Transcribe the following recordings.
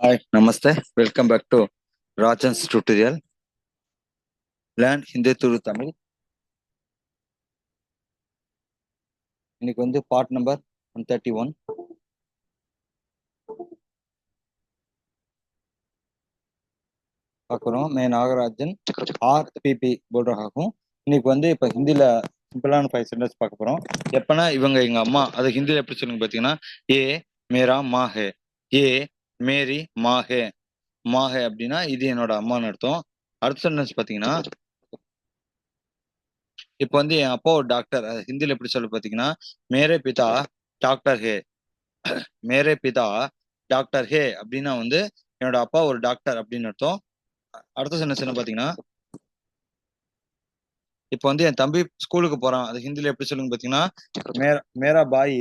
Hi Namaste welcome back to Rajan's tutorial. Learn Hindi through Tamil இன்னைக்கு வந்து part number one thirty one பார்க்குறோம். மே நாகராஜன் ஆர் பிபி போல்டர் ஆகும் இன்னைக்கு வந்து இப்போ ஹிந்தியில் சிம்பிளான ஃபைவ் சென்டென்ஸ் பார்க்க போகிறோம் எப்போனா இவங்க எங்கள் அம்மா அது ஹிந்தியில் எப்படி சொல்லுங்க பார்த்தீங்கன்னா ஏ மேரா மா ஹே. ஏ மேரி மா ஹே அப்படின்னா இது என்னோட அம்மான்னு அர்த்தம். அடுத்த சென்டென்ஸ் பார்த்தீங்கன்னா இப்போ வந்து என் அப்பா ஒரு டாக்டர் அது ஹிந்தியில் எப்படி சொல்ல பார்த்தீங்கன்னா மேரே பிதா டாக்டர் ஹே. மேரே பிதா டாக்டர் ஹே அப்படின்னா வந்து என்னோட அப்பா ஒரு டாக்டர் அப்படின்னு அர்த்தம். அடுத்த சென்டென்ஸ் என்ன பார்த்தீங்கன்னா இப்போ வந்து என் தம்பி ஸ்கூலுக்கு போறான். அது ஹிந்தில எப்படி சொல்லுங்க பார்த்தீங்கன்னா மேரா மேரா பாய்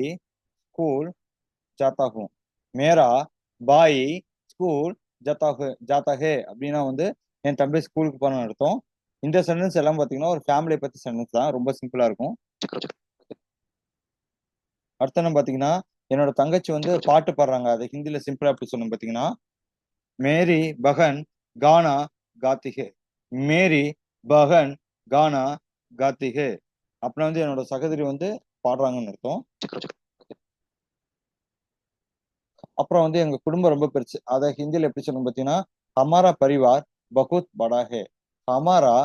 ஸ்கூல் ஜாத்தாகும் மேரா பாய் ஸ்கூல் ஜாத்தா ஹே ஜாத்தா ஹே அப்படின்னா வந்து என் தம்பி ஸ்கூலுக்கு போறான்னு அர்த்தம். இந்த சென்டென்ஸ் எல்லாம் பார்த்தீங்கன்னா ஒரு ஃபேமிலியை பத்தி சென்டென்ஸ் தான். ரொம்ப சிம்பிளா இருக்கும். அடுத்த என்ன பார்த்தீங்கன்னா என்னோட தங்கச்சி வந்து பாட்டு பாடுறாங்க. அது ஹிந்தில சிம்பிளா எப்படி சொல்லணும் பார்த்தீங்கன்னா மேரி பகன் கானா காத்திகே. மேரி பகன் கானா காத்திகே. அப்புறம் வந்து என்னோட சகோதரி வந்து பாடுறாங்கன்னு அர்த்தம். அப்புறம் வந்து எங்க குடும்பம் ரொம்ப பெருசு. அதை ஹிந்தியில எப்படி சொல்லணும் பார்த்தீங்கன்னா ஹமாரா பரிவார் பகுத் படாஹே. ஹமாரா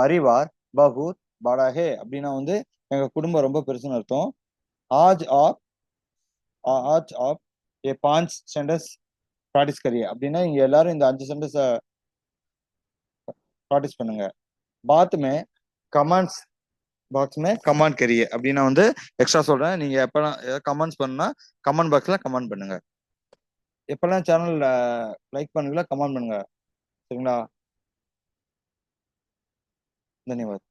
பரிவார் பகுத் படாஹே அப்படின்னா வந்து எங்க குடும்பம் ரொம்ப பெருசுன்னு அர்த்தம். ஆஜ் ஆப் ஆஜ் ஆப் ஏ பாஞ்ச் சென்டென்ஸ் ப்ராக்டிஸ் கரியே அப்படின்னா இங்க எல்லாரும் இந்த அஞ்சு சென்டென்ஸை ப்ராக்டிஸ் பண்ணுங்க. பாத்மே கமாண்ட்ஸ் கமெண்ட்ஸ் பாக்ஸ் மே கமெண்ட் கரியே அப்படின்னா வந்து எக்ஸ்ட்ரா சொல்றேன். நீங்க எப்பெல்லாம் கமெண்ட்ஸ் பண்ணா கமெண்ட் பாக்ஸ்ல கமெண்ட் பண்ணுங்க. எப்பெல்லாம் சேனல் லைக் பண்ணுங்களா கமெண்ட் பண்ணுங்க. சரிங்களா? தன்யவாத்.